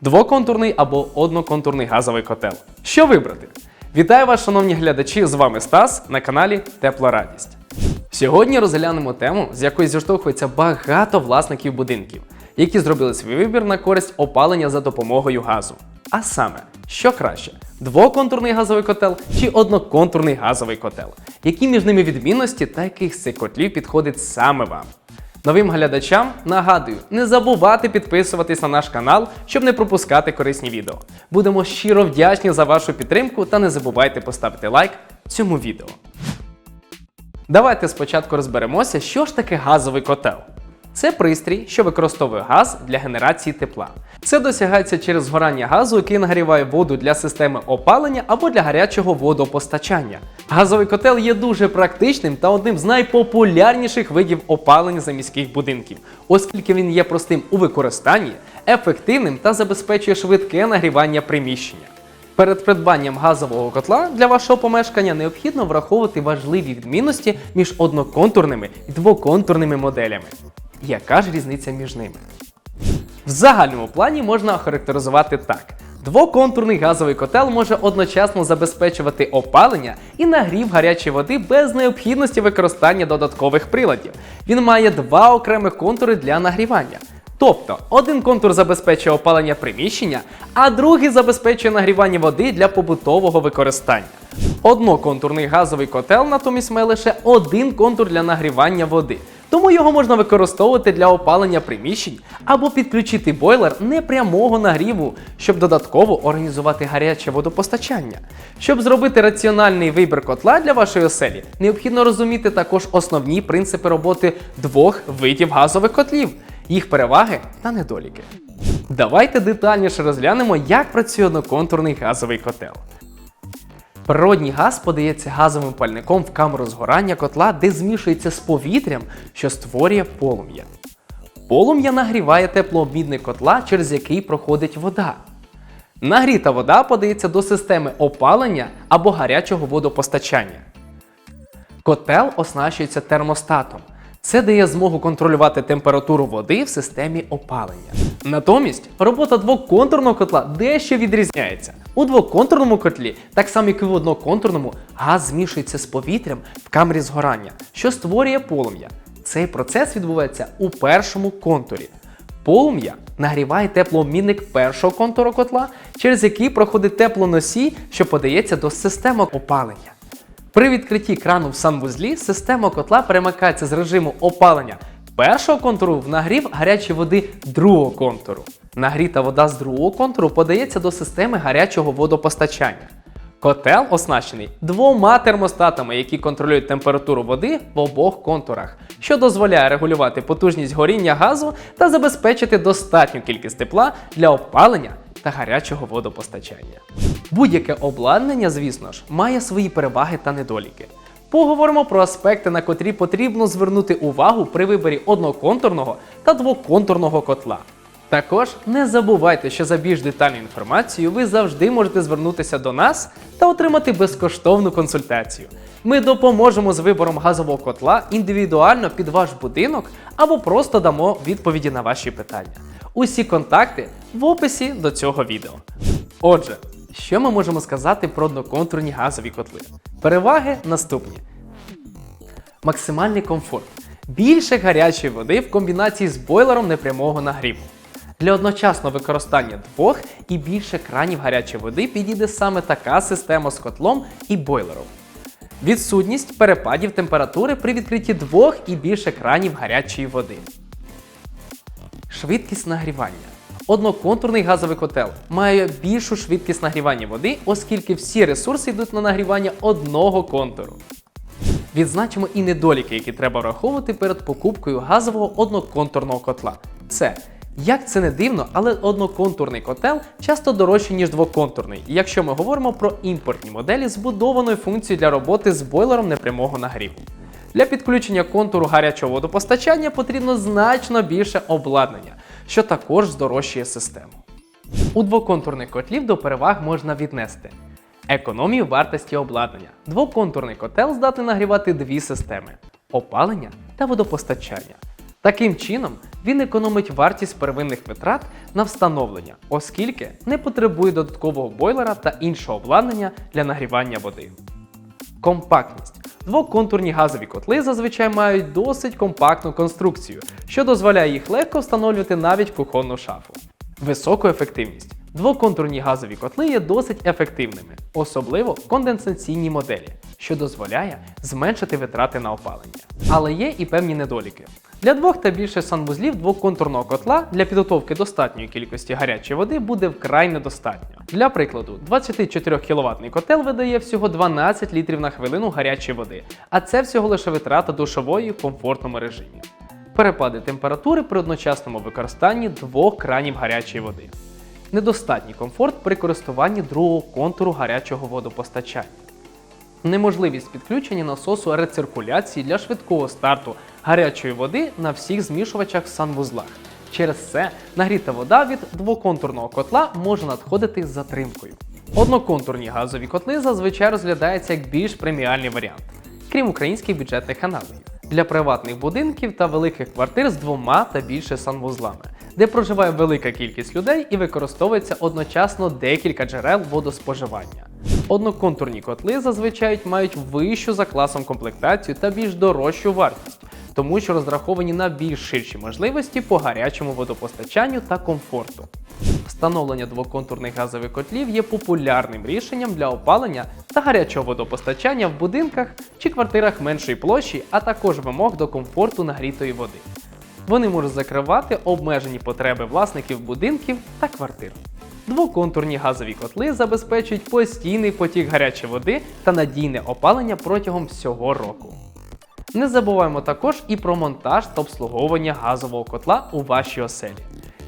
Двоконтурний або одноконтурний газовий котел. Що вибрати? Вітаю вас, шановні глядачі! З вами Стас на каналі Тепла Радість. Сьогодні розглянемо тему, з якої зіштовхується багато власників будинків, які зробили свій вибір на користь опалення за допомогою газу. А саме, що краще: двоконтурний газовий котел чи одноконтурний газовий котел? Які між ними відмінності та яких з цих котлів підходить саме вам? Новим глядачам нагадую, не забувати підписуватись на наш канал, щоб не пропускати корисні відео. Будемо щиро вдячні за вашу підтримку та не забувайте поставити лайк цьому відео. Давайте спочатку розберемося, що ж таке газовий котел. Це пристрій, що використовує газ для генерації тепла. Це досягається через згорання газу, який нагріває воду для системи опалення або для гарячого водопостачання. Газовий котел є дуже практичним та одним з найпопулярніших видів опалення за міських будинків, оскільки він є простим у використанні, ефективним та забезпечує швидке нагрівання приміщення. Перед придбанням газового котла для вашого помешкання необхідно враховувати важливі відмінності між одноконтурними і двоконтурними моделями. Яка ж різниця між ними? В загальному плані можна охарактеризувати так: двоконтурний газовий котел може одночасно забезпечувати опалення і нагрів гарячої води без необхідності використання додаткових приладів. Він має два окремих контури для нагрівання. Тобто один контур забезпечує опалення приміщення, а другий забезпечує нагрівання води для побутового використання. Одноконтурний газовий котел натомість має лише один контур для нагрівання води. Тому його можна використовувати для опалення приміщень або підключити бойлер непрямого нагріву, щоб додатково організувати гаряче водопостачання. Щоб зробити раціональний вибір котла для вашої оселі, необхідно розуміти також основні принципи роботи двох видів газових котлів, їх переваги та недоліки. Давайте детальніше розглянемо, як працює одноконтурний газовий котел. Природній газ подається газовим пальником в камеру згорання котла, де змішується з повітрям, що створює полум'я. Полум'я нагріває теплообмінник котла, через який проходить вода. Нагріта вода подається до системи опалення або гарячого водопостачання. Котел оснащується термостатом. Це дає змогу контролювати температуру води в системі опалення. Натомість робота двоконтурного котла дещо відрізняється. У двоконтурному котлі, так само як і в одноконтурному, газ змішується з повітрям в камері згорання, що створює полум'я. Цей процес відбувається у першому контурі. Полум'я нагріває теплообмінник першого контуру котла, через який проходить теплоносій, що подається до системи опалення. При відкритті крану в санвузлі система котла перемикається з режиму опалення першого контуру в нагрів гарячої води другого контуру. Нагріта вода з другого контуру подається до системи гарячого водопостачання. Котел оснащений двома термостатами, які контролюють температуру води в обох контурах, що дозволяє регулювати потужність горіння газу та забезпечити достатню кількість тепла для опалення та гарячого водопостачання. Будь-яке обладнання, звісно ж, має свої переваги та недоліки. Поговоримо про аспекти, на котрі потрібно звернути увагу при виборі одноконтурного та двоконтурного котла. Також не забувайте, що за більш детальну інформацію ви завжди можете звернутися до нас та отримати безкоштовну консультацію. Ми допоможемо з вибором газового котла індивідуально під ваш будинок або просто дамо відповіді на ваші питання. Усі контакти в описі до цього відео. Отже, що ми можемо сказати про одноконтурні газові котли? Переваги наступні: максимальний комфорт. Більше гарячої води в комбінації з бойлером непрямого нагріву. Для одночасного використання двох і більше кранів гарячої води підійде саме така система з котлом і бойлером. Відсутність перепадів температури при відкритті двох і більше кранів гарячої води. Швидкість нагрівання. Одноконтурний газовий котел має більшу швидкість нагрівання води, оскільки всі ресурси йдуть на нагрівання одного контуру. Відзначимо і недоліки, які треба враховувати перед покупкою газового одноконтурного котла. Це як це не дивно, але одноконтурний котел часто дорожчий, ніж двоконтурний, якщо ми говоримо про імпортні моделі з будованою функцією для роботи з бойлером непрямого нагріву. Для підключення контуру гарячого водопостачання потрібно значно більше обладнання, що також здорожчує систему. У двоконтурних котлів до переваг можна віднести економію вартості обладнання. Двоконтурний котел здатний нагрівати дві системи опалення та водопостачання. Таким чином, він економить вартість первинних витрат на встановлення, оскільки не потребує додаткового бойлера та іншого обладнання для нагрівання води. Компактність. Двоконтурні газові котли зазвичай мають досить компактну конструкцію, що дозволяє їх легко встановлювати навіть кухонну шафу. Високу ефективність. Двоконтурні газові котли є досить ефективними, особливо конденсаційні моделі, що дозволяє зменшити витрати на опалення. Але є і певні недоліки. Для двох та більше санвузлів двоконтурного котла для підготовки достатньої кількості гарячої води буде вкрай недостатньо. Для прикладу, 24 кВт котел видає всього 12 літрів на хвилину гарячої води, а це всього лише витрата душової в комфортному режимі. Перепади температури при одночасному використанні двох кранів гарячої води. Недостатній комфорт при користуванні другого контуру гарячого водопостачання. Неможливість підключення насосу рециркуляції для швидкого старту гарячої води на всіх змішувачах в санвузлах. Через це нагріта вода від двоконтурного котла може надходити з затримкою. Одноконтурні газові котли зазвичай розглядаються як більш преміальний варіант, крім українських бюджетних аналогів, для приватних будинків та великих квартир з двома та більше санвузлами, де проживає велика кількість людей і використовується одночасно декілька джерел водоспоживання. Одноконтурні котли зазвичай мають вищу за класом комплектацію та більш дорожчу вартість, тому що розраховані на більш ширші можливості по гарячому водопостачанню та комфорту. Встановлення двоконтурних газових котлів є популярним рішенням для опалення та гарячого водопостачання в будинках чи квартирах меншої площі, а також вимог до комфорту нагрітої води. Вони можуть закривати обмежені потреби власників будинків та квартир. Двоконтурні газові котли забезпечують постійний потік гарячої води та надійне опалення протягом всього року. Не забуваємо також і про монтаж та обслуговування газового котла у вашій оселі.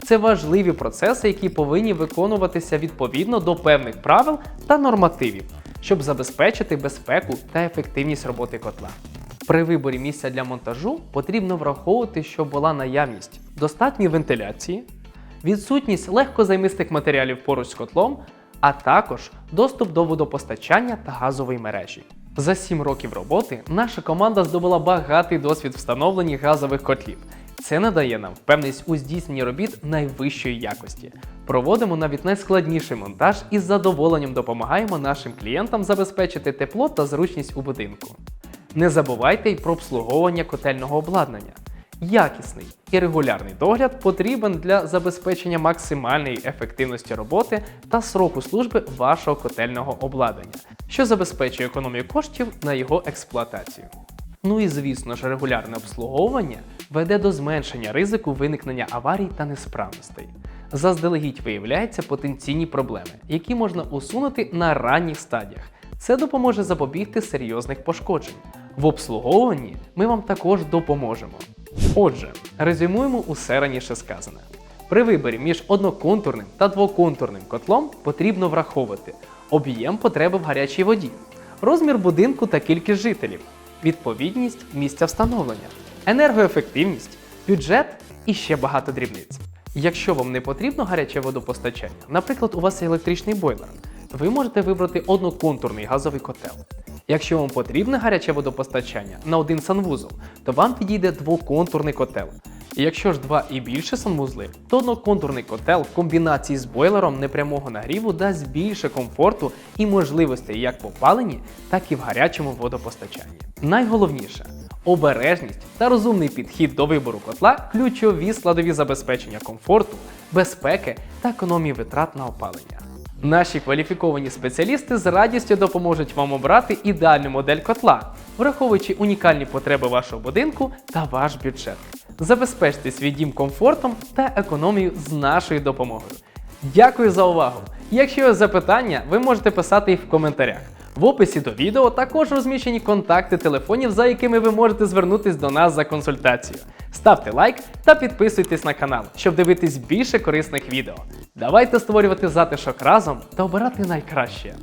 Це важливі процеси, які повинні виконуватися відповідно до певних правил та нормативів, щоб забезпечити безпеку та ефективність роботи котла. При виборі місця для монтажу потрібно враховувати, щоб була наявність достатньої вентиляції, відсутність легкозаймистих матеріалів поруч з котлом, а також доступ до водопостачання та газової мережі. За 7 років роботи наша команда здобула багатий досвід встановлення газових котлів. Це надає нам впевненість у здійсненні робіт найвищої якості. Проводимо навіть найскладніший монтаж і з задоволенням допомагаємо нашим клієнтам забезпечити тепло та зручність у будинку. Не забувайте й про обслуговування котельного обладнання. Якісний і регулярний догляд потрібен для забезпечення максимальної ефективності роботи та сроку служби вашого котельного обладнання, що забезпечує економію коштів на його експлуатацію. Ну і звісно ж, регулярне обслуговування веде до зменшення ризику виникнення аварій та несправностей. Заздалегідь виявляються потенційні проблеми, які можна усунути на ранніх стадіях. Це допоможе запобігти серйозних пошкоджень. В обслуговуванні ми вам також допоможемо. Отже, резюмуємо усе раніше сказане. При виборі між одноконтурним та двоконтурним котлом потрібно враховувати об'єм потреби в гарячій воді, розмір будинку та кількість жителів, відповідність місця встановлення, енергоефективність, бюджет і ще багато дрібниць. Якщо вам не потрібно гаряче водопостачання, наприклад, у вас є електричний бойлер, ви можете вибрати одноконтурний газовий котел. Якщо вам потрібне гаряче водопостачання на один санвузол, то вам підійде двоконтурний котел. І якщо ж два і більше санвузли, то одноконтурний котел в комбінації з бойлером непрямого нагріву дасть більше комфорту і можливостей як в опаленні, так і в гарячому водопостачанні. Найголовніше обережність та розумний підхід до вибору котла ключові складові забезпечення комфорту, безпеки та економії витрат на опалення. Наші кваліфіковані спеціалісти з радістю допоможуть вам обрати ідеальну модель котла, враховуючи унікальні потреби вашого будинку та ваш бюджет. Забезпечте свій дім комфортом та економію з нашою допомогою. Дякую за увагу! Якщо є запитання, ви можете писати їх в коментарях. В описі до відео також розміщені контакти телефонів, за якими ви можете звернутись до нас за консультацією. Ставте лайк та підписуйтесь на канал, щоб дивитись більше корисних відео. Давайте створювати затишок разом та обирати найкраще.